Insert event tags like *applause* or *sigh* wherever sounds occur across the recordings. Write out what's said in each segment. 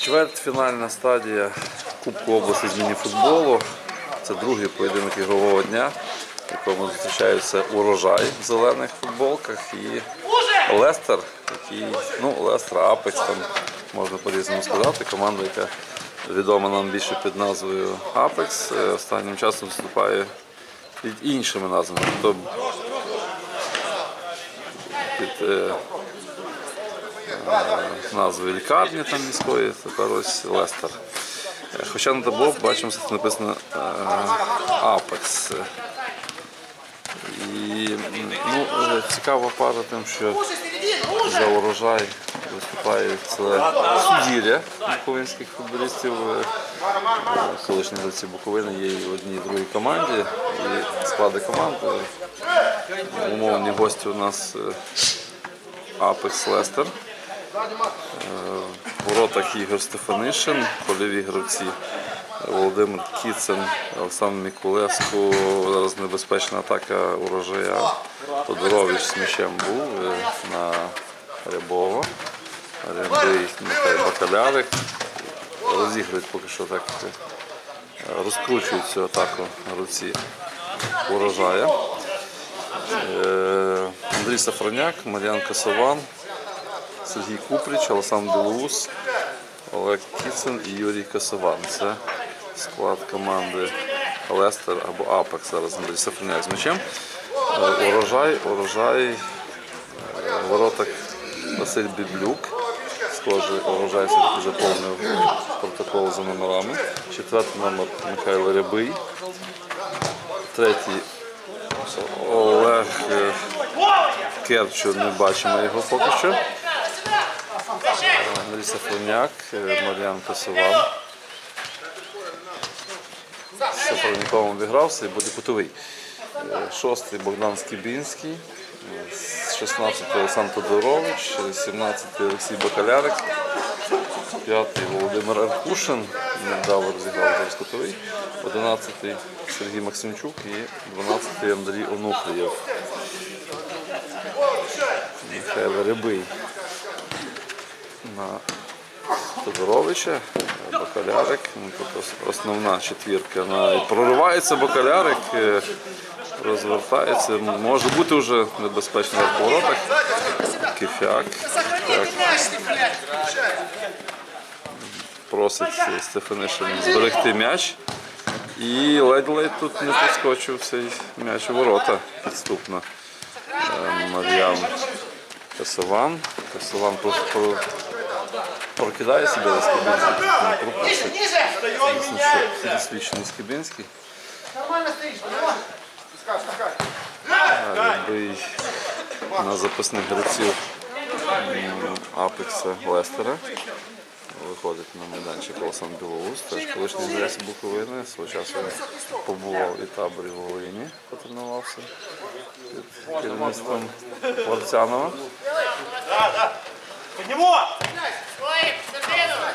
Чвертьфінальна стадія Кубку області з мініфутболу. Це другий поєдинок ігрового дня, в якому зустрічаються урожай в зелених футболках і Лестер, який, ну, Лестер, Апекс, там можна по-різному сказати. Команда, яка відома нам більше під назвою Апекс, е, останнім часом виступає під іншими назвами. Тобто під назвою лікарні там міської, тепер ось Лестер. Е, Хоча на табло бачимо, що тут написано е, Apex. І ну, е, цікава пара тим, що за урожай виступають це суддір'я буковинських футболістів. Колишні гравці Буковини є і в одній і другій команді. І склади команд. Умовні гості у нас Apex Лестер. В воротах Ігор Стефанишин, польові гравці Володимир Кіцин, Олександр Мікулеску. Зараз небезпечна атака урожая. Тодорович з м'ячем був е, на Рябова. Рябий Бакалярик. Розігрують поки що так, е, розкручують цю атаку гравці урожая. Е, Андрій Сафроняк, Мар'ян Касован, Сергій Купріч, Олександр Білоус, Олег Кіцин і Юрій Касован. Це склад команди Лестер або Апекс. Зараз Андрій Сафроняк з м'ячем. Е, Урожай, урожай, е, в воротах Василь Біблюк. Схоже, урожай все-таки заповнив протокол за номерами. Четвертий номер Михайло Рябий. Третій Олег е, Керчу, не бачимо його поки що. Андрій Сафроняк, е, Мар'ян Косован. З Сафроняком обігрався і буде кутовий. Е, Шостий Богдан Скібінський, е, з 16 Олександр Тодорович, е, 17 Олексій Бакалярик, 5 Володимир Аркушин, недавно розіграв зараз кутовий, 11 Сергій Максимчук і 12 Андрій Онуфрієв. Михайло Рябий на Тодоровича, Бакалярик, ну, ос- основна четвірка. На... Проривається Бакалярик, розвертається, може бути вже небезпечно в поворотах. Кифяк. Просить Стефанишин зберегти м'яч. І ледь-ледь тут не поскочив цей м'яч у ворота підступно. Е, Мар'ян Касован. Касован прокидає себе за Скибинський. Звісно, Скибинський. Нормально стоїш, Любий на запасних гравців. Апекса Лестера. Виходить на майданчик Олександр Білоус, теж колишній гравець Буковини. Свого часу він побував і таборі в Волині, потренувався під керівництвом Ларцянова.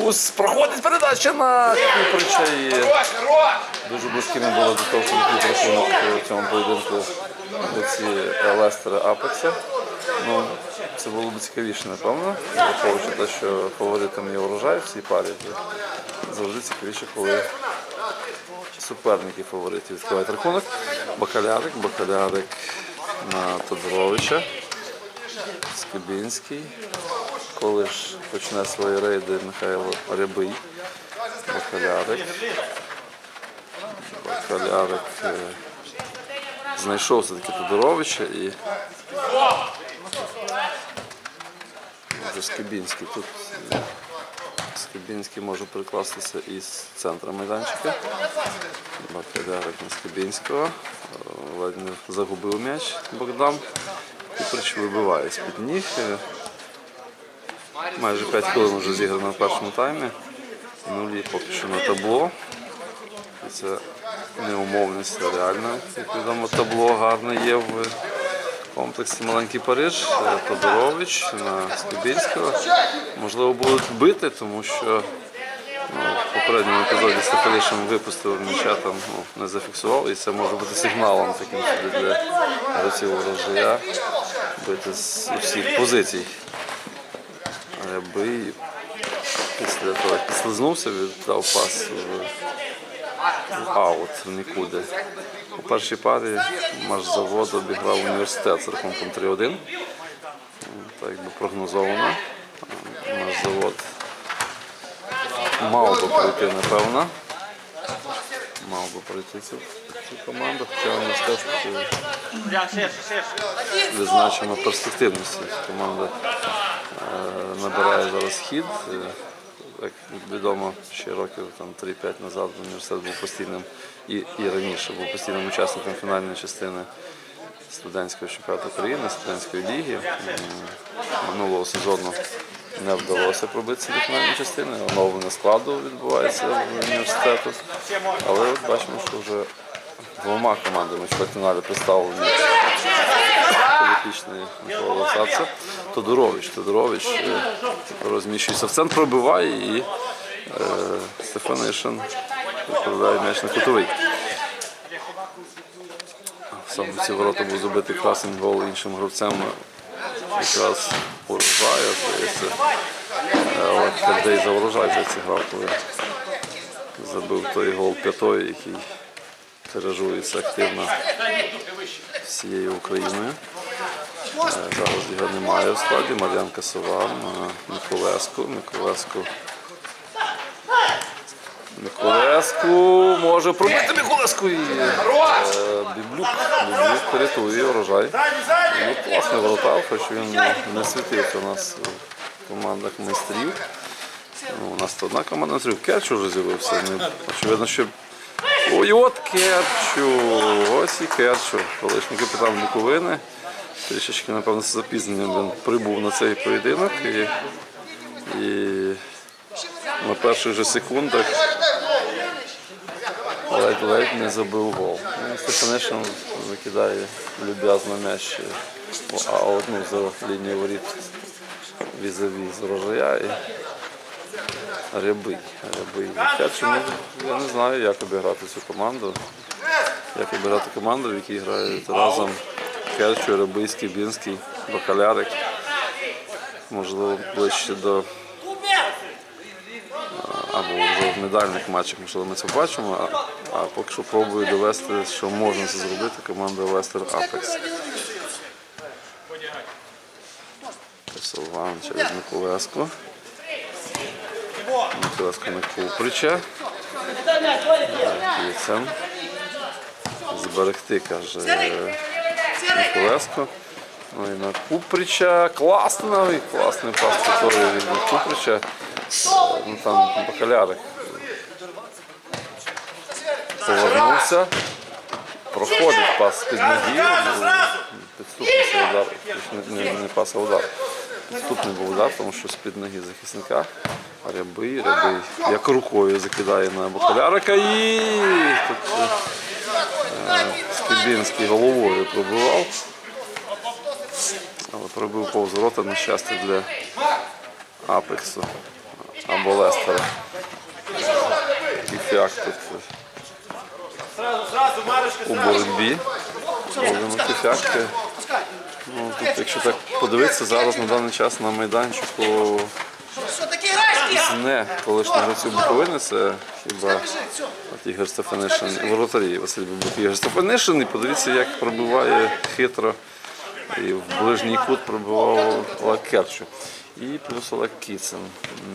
Ус проходить передача на Куприча і дуже близькими були до того, щоб відкрити рахунок у цьому поєдинку до ці Лестера Апекса. Ну, це було б цікавіше, напевно, враховуючи те, що фаворитом є урожай в цій парі. то Завжди цікавіше, коли суперники фаворитів відкривають рахунок. Бакалярик, Бакалярик на Тодоровича, Скибінський. Ж почне свої рейди Михайло Рябий, Бакалярик. Бакалярик е, знайшов все-таки Тодоровича і вже Скибінський. Тут Скибінський може прикластися із центра майданчика. Бакалярик на Скибінського. Е, Ледь не загубив м'яч Богдан. Куприч вибиває з-під ніг. Е, Майже 5 хвилин вже зіграно в першому таймі. Нулі поки що на табло. І це неумовність, а реально, як відомо, табло гарне є в комплексі Маленький Париж. Е, Тодорович на Скибільського. Можливо, будуть бити, тому що ну, в попередньому епізоді Стефанишин випустив м'яча, там ну, не зафіксував, і це може бути сигналом таким для гравців ворожая. Бити з усіх позицій. Рябий після того, як підслизнувся, віддав пас в, аут в нікуди. У першій парі наш завод обіграв університет з рахунком 3-1. Так якби прогнозовано. Наш завод мав би пройти, напевно. Мав би пройти цю, цю команду, хоча Прям ширше, ширше. перспективність. Команда е, набирає зараз хід. Е, Як відомо, ще років там 3-5 назад університет був постійним і, і раніше був постійним учасником фінальної частини студентського чемпіонату України, студентської ліги. Минулого сезону не вдалося пробитися до фінальної частини, оновлення складу відбувається в університету. Але бачимо, що вже двома командами в чвертьфіналі представлені політичний Микола. Тодорович. Тодорович е, розміщується в центр, пробиває і е, Стефан відправляє м'яч на кутовий. Саме ці ворота був забитий красний гол іншим гравцем. Якраз урожая, здається. Фердей за урожай зіграв, коли забив той гол п'ятої, який тиражується активно всією Україною. Е, Зараз його немає в складі. Мар'ян Сова, е, Миколеску. Миколеску. Миколеску може пробити Миколеску і е, Біблюк. Біблюк рятує урожай. Ну, класний воротар, хоч він не світився у нас в командах майстрів. Ну, у нас то одна команда майстрів. Керчу вже з'явився. Очевидно, що Ой, от Керчу, ось і Керчу, колишній капітан Буковини. Трішечки, напевно, з запізненням він прибув на цей поєдинок і, і на перших же секундах ледь-ледь не забив гол. Ну, Стефанишин викидає люб'язно м'яч у аут, ну, за лінією воріт візаві з рожая. І Рябий. Рябий. Керчу, ну, я не знаю, як обіграти цю команду. Як обіграти команду, в якій грають разом Керчу, Рябий, Скібінський, Бакалярик. Можливо, ближче до в медальних матчах, можливо, ми це бачимо, а, а поки що пробую довести, що можна це зробити команда Лестер Апекс. Пасован через Миколеску. Миколеску на Куприча. Кіцем. Зберегти, каже Миколеско. Ну і на Куприча. Класний, класний пас готовий від Куприча. Ну там бакалярик повернувся. Проходить пас під ноги. Підступний удар. Не, не, не пас, а удар. Підступний був удар, тому що з-під ноги захисника. Рябий, рябий. Як рукою закидає на бакалярика і тут е, Скибінський головою пробивав. Але пробив повз на щастя для Апексу або Лестера. Тут Сразу, сразу, Марочка, у боротьбі. Ну, тут, якщо так подивитися, зараз на даний час на майданчику не колишніх гравців Буковини, це хіба от Ігор Стефанишин, воротарі Василь Бабук, Ігор Стефанишин. І подивіться, як пробиває хитро. І в ближній кут пробивав Олег Керчу. І плюс Олег Кіцин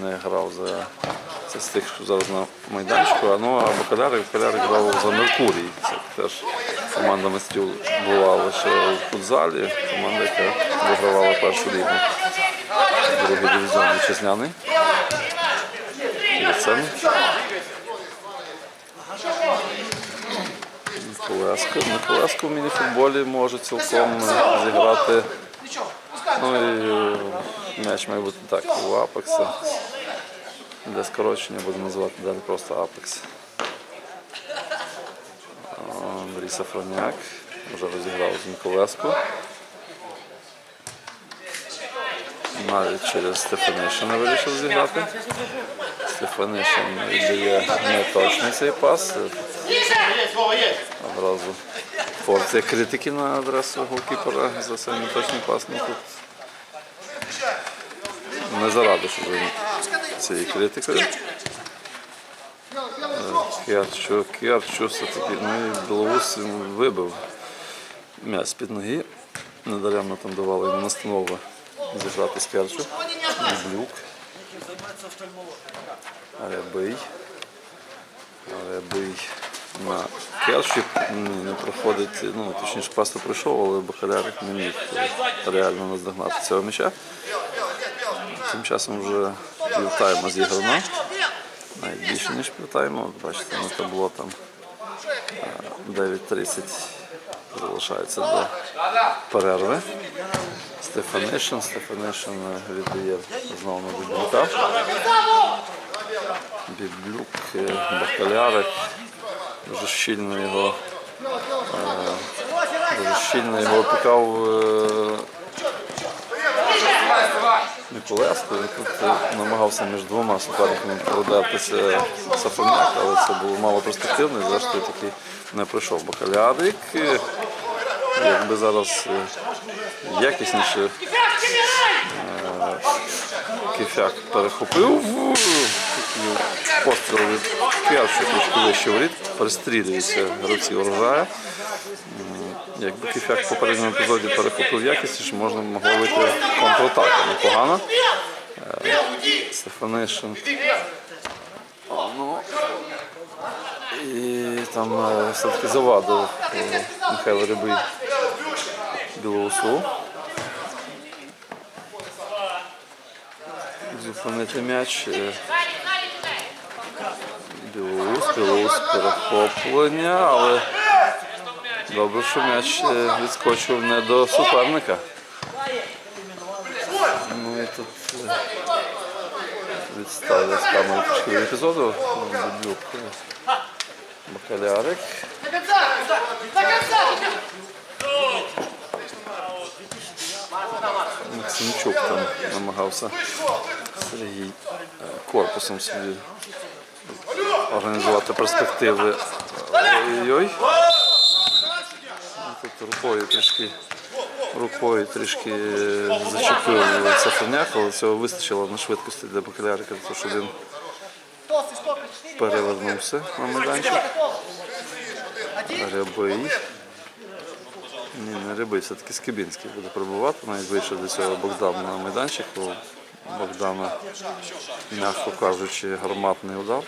не грав за це з тих, що зараз на майданчику. А ну а Бакалярик, Бакалярик грав за Меркурій. Це теж команда майстрів була лише у футзалі, команда, яка вигравала першу лігу. Другий дивізіон вітчизняний. Миколеско. Миколеско в мініфутболі може цілком зіграти. Ну і е, м'яч має бути так, у Апекса. Для скорочення буду називати далі просто Апекс. Андрій Сафроняк вже розіграв з Миколеско. Навіть через Стефанишина вирішив зіграти. Стефанишин віддає неточний цей пас. Одразу порція критики на адресу голкіпера за цей неточний пас. Не заради, щоб він цією критикою. Керчу, Керчу все-таки, ну він вибив м'яч з-під ноги. Недаремно там давали йому настанови зіграти з Керчу. Блюк. Рябий. Рябий на Керчі не проходить, ну точніше просто пройшов, але Бакалярик не міг реально наздогнати цього м'яча. Тим часом вже півтайма зіграно. Навіть більше, ніж півтайму. От Бачите, на табло там е, 9.30 залишається до перерви. Стефанишин, Стефанишин е, віддає знову на Біблюка. Біблюк, е, Бакалярик. Дуже щільно його е, дуже щільно його опікав Миколаївський, він тут е, намагався між двома суперниками продатися Сафоняк, але це було мало перспективно і зрештою таки не пройшов Бакалярик. Якби зараз е, якісніше е, Кіфяк перехопив постріл від першої трішки вище воріт, перестрілюється гравці урожаю. Якби Кіфяк в попередньому епізоді перехопив якісніше, можна могло вийти контратака непогано. Е, Стефанишин. Ну, і там е, все-таки завадив е, Михайло Рябий Білоусу. Зупинити м'яч. Білоус, Білоус перехоплення, але добре, що м'яч е, відскочив не до суперника. Ну і тут е, відставили з камери епізоду. Біблюк, е, Бакалярик. Максимчук там намагався Сергій корпусом собі організувати перспективи. Ой-ой. Рукою трішки рукою трішки е, зачепив Сафоняк, але цього вистачило на швидкості для Бакалярика, того, щоб він Толстый, стопер, 4. перевернувся на майданчик. Рябий. Ні, не рябий, все-таки Скибінський буде пробувати. Навіть вийшов до цього Богдан на майданчик. У Богдана, м'яко кажучи, гарматний удар.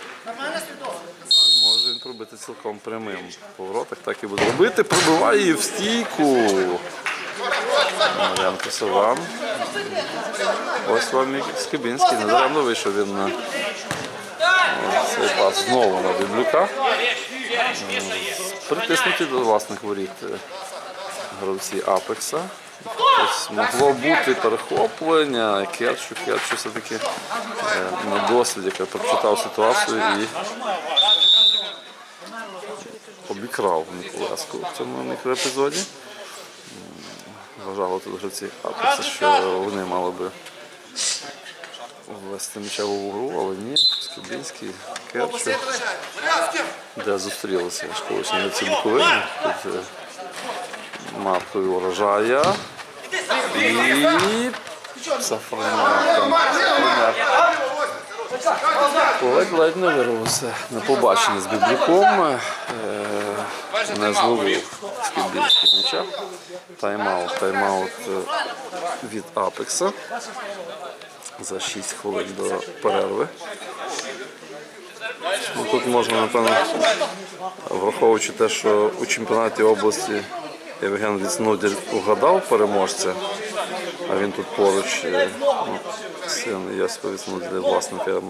Пробити цілком прямим поворотах, так і буде робити. Пробиває її в стійку. Мар'янко Саван. Ось вам Скибінський. Недаремно вийшов він на цей пас знову на Біблюка. Притиснуті до власних воріт е, гравці Апекса. Ось могло бути перехоплення, Керчу, Керчу все-таки е, на досвід, яка прочитав ситуацію і обікрав Миколаївську в цьому мікроепізоді. М, Вважали тут гравці Апекса, що вони мали би ввести м'ячеву гру, але ні, Скибінський, Керчу де зустрілися колишні гравці Буковини. Тут е, маркою урожая. І там. Сафроняк. Ледь не вирвався на побачення з Біблюком. Е, Не зловив Скибінський м'яча. Тайм-аут, тайм-аут е, від Апекса. За 6 хвилин до перерви. Ну, тут можна, напевно, враховуючи те, що у чемпіонаті області Євген Віцнуділь угадав переможця, а він тут поруч е, ну, син Йосипа Віцнуділя, власника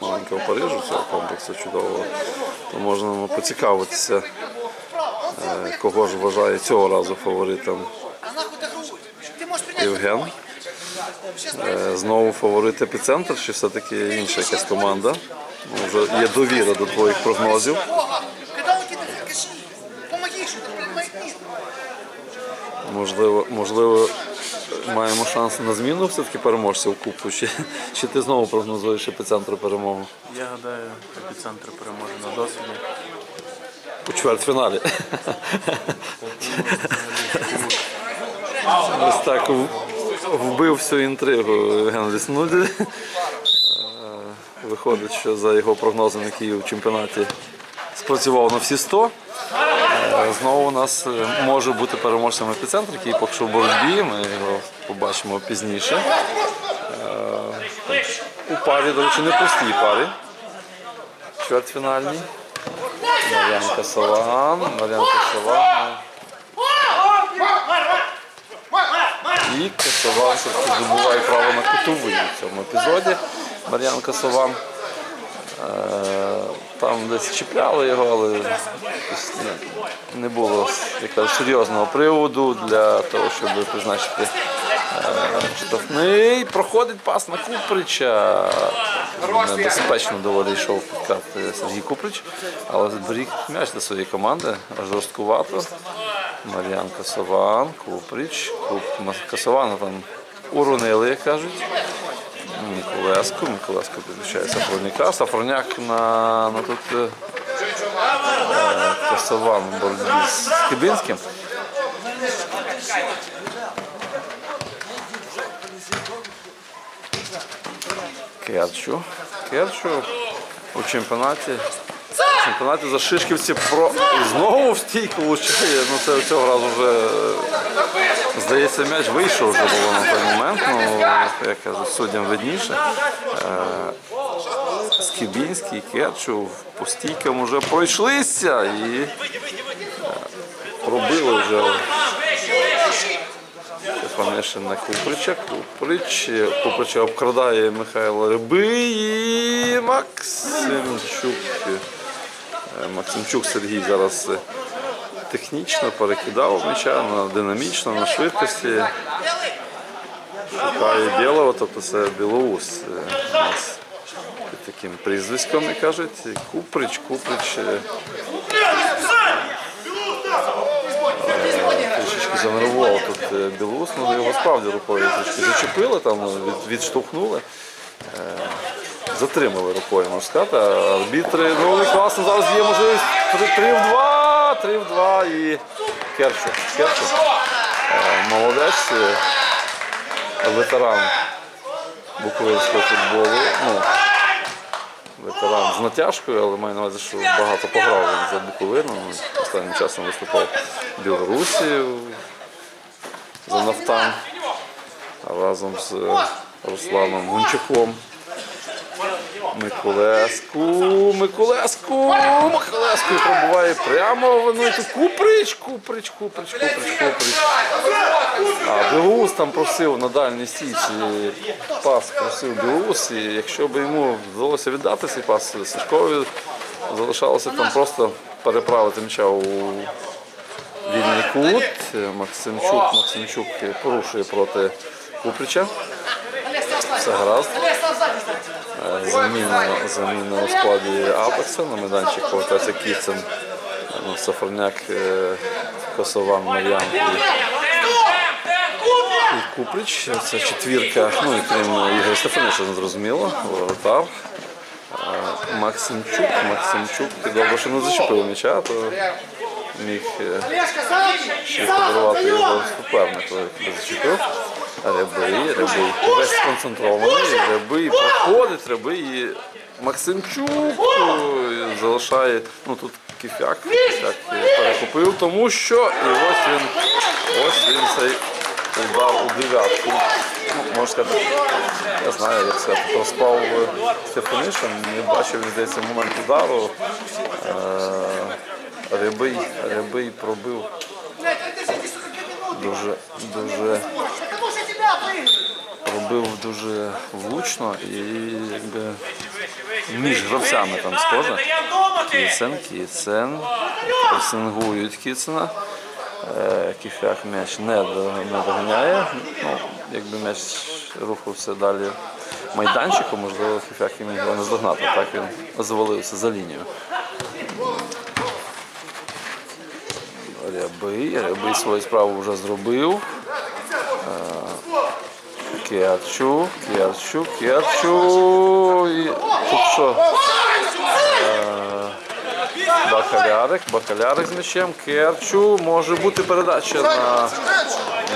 маленького Парижу, цього комплексу чудового, то можна поцікавитися, е, кого ж вважає цього разу фаворитом А нахуй ты грубый? Ты можешь принять Євген. Е, Знову фаворит епіцентр, чи все-таки інша якась команда? Ну, вже є довіра до твоїх прогнозів. Бога! Когда он тебе киши, помоги, что ты, блядь, маякни. Можливо, можливо, маємо шанс на зміну все-таки переможця в кубку. Чи, чи ти знову прогнозуєш епіцентру перемогу? Я гадаю, епіцентр переможе на досвіді. у чвертьфіналі. Ось так вбив всю інтригу Євген Ліснуді. Е, Виходить, що за його прогнозами Київ в чемпіонаті спрацював на всі 100. Е, Знову у нас е, може бути переможцем епіцентр, який поки що в боротьбі. Ми його побачимо пізніше. У парі, до речі, не пустій парі. Чвертьфінальній. Мар'янка Саван, Мар'янка Саван. І Косован здобуває право на кутовий в цьому епізоді. Мар'янка Саван. Е, Там десь чіпляли його, але не- не було якогось серйозного приводу для того, щоб призначити штрафний. Проходить пас на Куприча. Небезпечно доволі йшов підкат е, Сергій Куприч, але зберіг м'яч для своєї команди жорсткувато. Мар'ян Косован, Куприч, Куп... Косована там уронили, як кажуть. Миколеску, Миколеску підключає Сафроняка. Сафроняк на, на тут е, Косован в боротьбі з Кибинським. Керчу. Керчу у чемпіонаті. Чемпіонаті за Шишківці про знову в стійку влучає. Ну це цього разу вже здається, м'яч вийшов вже було на той момент. Ну як кажуть, суддям видніше. Е, Скібінський, Керчу по стійкам вже пройшлися і е, пробили вже Стефанишин на Куприча. Куприч. Куприча обкрадає Михайло Рибий і Максимчук. Е, Максимчук Сергій зараз е, технічно перекидав м'яча на динамічно, на швидкості. Шукає Дєлова, тобто це Білоус. е, таким прізвиськом, як кажуть. Куприч, Куприч. е, трішечки занервував тут е, Білоус, ну його справді рукою трішки зачепили, там від, відштовхнули. Е, Затримали рукою, можна сказати. Арбітри, ну і класно, зараз є можливість 3 в 2, 3 в 2 і Керчу. Керчу. Е, Молодець, е, ветеран буковинського футболу. Ну, ветеран з натяжкою, але маю на увазі, що багато пограв він за Буковину. Останнім часом виступав в Білорусі за Нафтан разом з е, Русланом Гунчаком. Миколеску, Миколеску, Миколеску пробуває прямо в тут Куприч, Куприч, Куприч, Куприч, Куприч. А Білоус там просив на дальній стійці пас просив Білоус, і якщо б йому вдалося віддати цей пас Сашкові, залишалося там просто переправити м'яча у вільний кут. Максимчук, Максимчук порушує проти Куприча. Все гаразд. Е, Заміна, заміна у складі Апекса. На майданчик повертається Кіцин, е, Сафарняк, е, Косован, Мар'ян і, і Куприч. Це четвірка, ну і крім Ігоря Стефанича, зрозуміло, воротар. Е, Максимчук, Максимчук, добре, що не зачепив м'яча, то міг е, ще подарувати його супернику, зачепив. Рябий, Рябий весь сконцентрований, Рябий проходить, Рябий і Максимчук е, залишає, ну тут кіфяк, кіфяк перехопив, тому що і ось він, ось він цей удар у дев'ятку. Ну, можна сказати, я знаю, як сказати, проспав Стефанишин, не бачив, здається, момент удару. Е, Рябий, Рябий пробив дуже, дуже робив дуже влучно і якби між гравцями там схоже. Кіцен, Кіцен, пресингують Кіцена. Е, Кіфяк м'яч не, доганяє. Ну, якби м'яч рухався далі майданчиком, можливо, Кіфяк і міг його не здогнати. Так він завалився за лінію. Рябий, Рябий свою справу вже зробив. Керчу, Керчу, Керчу. І тут що? Е, Бакалярик, Бакалярик з м'ячем, Керчу. Може бути передача на,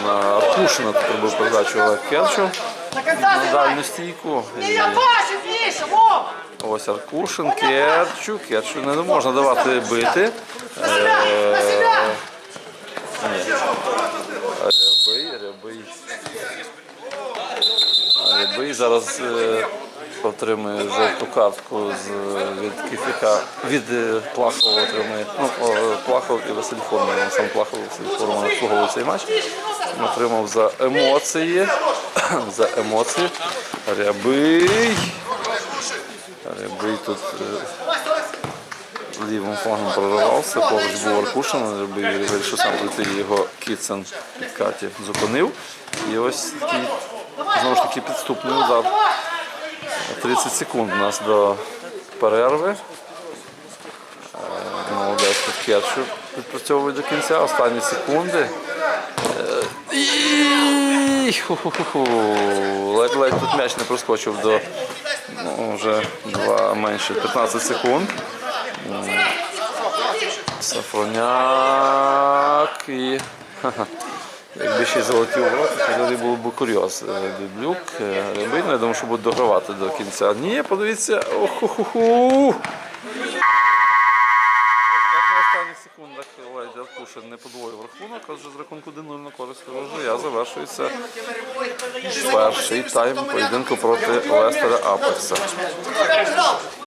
на Аркушина. Тут робив передачу Олег Керчу на дальню стійку. Ось Аркушин, Керчу. Керчу не можна давати бити. Рябий, рябий. Рябий зараз е, отримує жовту картку з, від Кифіка, від е, Плахова отримує. Ну, Плахов і Василь Форман. Сам Плахов і Василь Форман обслуговує цей матч. Отримав за емоції. *coughs* за емоції. Рябий. Рябий тут е, лівим флангом проривався, поруч був Аркушин, вирішив сам пройти його Кіцен під Каті зупинив. І ось такий, знову ж таки, підступний удар. 30 секунд у нас до перерви. Е, Молодець тут Керчу відпрацьовує до кінця, останні секунди. Е, і- Ледь-ледь тут м'яч не проскочив до ну, вже два, менше 15 секунд. Сафроняк і. Якби ще золоті ворота, то взагалі був би курйоз. Е, Дублюк, е, Рябин, я думаю, що буде догравати до кінця. Ні, подивіться. Оху-ху-ху. Секундах Леді не подвоїв рахунок, а вже з рахунку 1-0 на користь ворожия завершується перший тайм поєдинку проти Лестера Апекса.